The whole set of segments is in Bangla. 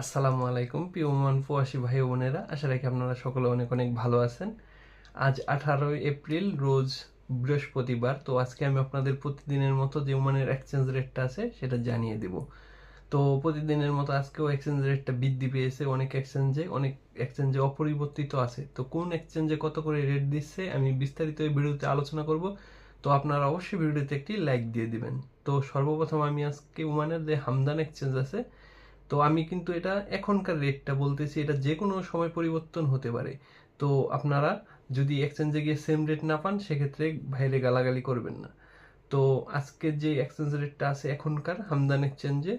আসসালামু আলাইকুম, প্রিয় মান প্রবাসী ভাই বোনেরা। আশা রাখি আপনারা সকলে অনেক অনেক ভালো আছেন। আজ আঠারোই এপ্রিল, রোজ বৃহস্পতিবার। তো আজকে আমি আপনাদের প্রতিদিনের মতো যে ওমানের এক্সচেঞ্জ রেটটা আছে, সেটা জানিয়ে দিব। তো প্রতিদিনের মতো আজকেও এক্সচেঞ্জ রেটটা বৃদ্ধি পেয়েছে অনেক এক্সচেঞ্জে অনেক এক্সচেঞ্জে অপরিবর্তিত আছে। তো কোন এক্সচেঞ্জে কত করে রেট দিচ্ছে, আমি বিস্তারিত এই ভিডিওতে আলোচনা করব। তো আপনারা অবশ্যই ভিডিওতে একটি লাইক দিয়ে দিবেন। তো সর্বপ্রথম আমি আজকে ওমানের যে হামদান এক্সচেঞ্জ আছে তো আমি কিন্তু এটা এখনকার রেটটা বলতেছি, এটা যে কোনো সময় পরিবর্তন হতে পারে। তো আপনারা যদি এক্সচেঞ্জে গিয়ে সেম রেট না পান, সেক্ষেত্রে ভাইরে গালাগালি করবেন না। তো আজকে যে এক্সচেঞ্জ রেটটা আছে এখনকার হামদান এক্সচেঞ্জে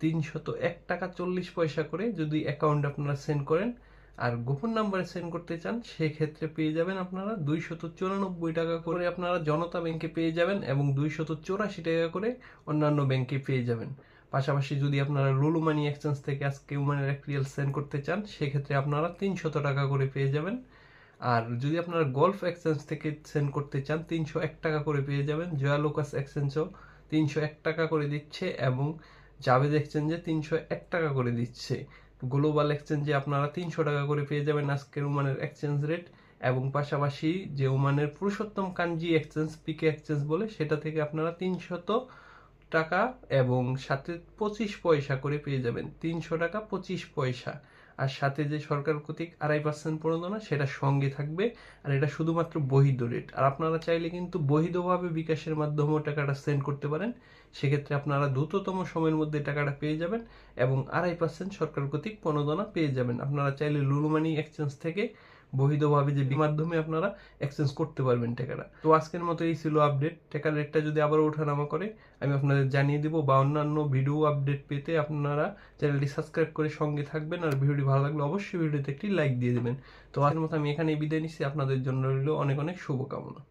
তিনশত এক টাকা চল্লিশ পয়সা করে যদি অ্যাকাউন্ট আপনারা সেন্ড করেন, আর গোপন নাম্বারে সেন্ড করতে চান, সেক্ষেত্রে পেয়ে যাবেন আপনারা দুইশত চুরানব্বই টাকা করে আপনারা জনতা ব্যাংকে পেয়ে যাবেন এবং দুইশত চৌরাশি টাকা করে অন্যান্য ব্যাংকে পেয়ে যাবেন। পাশাপাশি যদি আপনারা লুলু মানি এক্সচেঞ্জ থেকে আজকে উমানের এক রিয়েল সেন্ড করতে চান, সেক্ষেত্রে আপনারা তিনশত টাকা করে পেয়ে যাবেন। আর যদি আপনারা গল্ফ এক্সচেঞ্জ থেকে সেন্ড করতে চান, তিনশো এক টাকা করে পেয়ে যাবেন। জয়া লোকাস এক্সচেঞ্জও তিনশো এক টাকা করে দিচ্ছে এবং জাভেদ এক্সচেঞ্জে তিনশো এক টাকা করে দিচ্ছে। গ্লোবাল এক্সচেঞ্জে আপনারা তিনশো টাকা করে পেয়ে যাবেন আজকের উমানের এক্সচেঞ্জ রেট এবং পাশাপাশি যে ওমানের Purushottam Kanji exchange PK exchange বলে, সেটা থেকে আপনারা তিনশত টাকা এবং সাথে পঁচিশ পয়সা করে পেয়ে যাবেন। তিনশো টাকা, পঁচিশ পয়সা। আর সাথে যে সরকার কর্তৃক আড়াই পার্সেন্ট প্রণোদনা সেটা সঙ্গে থাকবে। আর এটা শুধুমাত্র বহিদ রেট আর আপনারা চাইলে কিন্তু বহিদভাবে বিকাশের মাধ্যমেও টাকাটা সেন্ড করতে পারেন। সেক্ষেত্রে আপনারা দ্রুততম সময়ের মধ্যে টাকাটা পেয়ে যাবেন এবং আড়াই পার্সেন্ট সরকার কর্তৃক প্রণোদনা পেয়ে যাবেন। আপনারা চাইলে লুলুমানি এক্সচেঞ্জ থেকে বৈধভাবে যে মাধ্যমে আপনারা এক্সচেঞ্জ করতে পারবেন টাকাটা। তো আজকের মতো এই ছিল আপডেট টাকার রেটটা যদি আবার ওঠানামা করে, আমি আপনাদের জানিয়ে দিব বা অন্যান্য ভিডিও আপডেট পেতে আপনারা চ্যানেলটি সাবস্ক্রাইব করে সঙ্গে থাকবেন আর ভিডিওটি ভালো লাগলে অবশ্যই ভিডিওতে একটি লাইক দিয়ে দেবেন। তো আজকের মতো আমি এখানেই বিদায় নিচ্ছি। আপনাদের জন্য রইল অনেক অনেক শুভকামনা।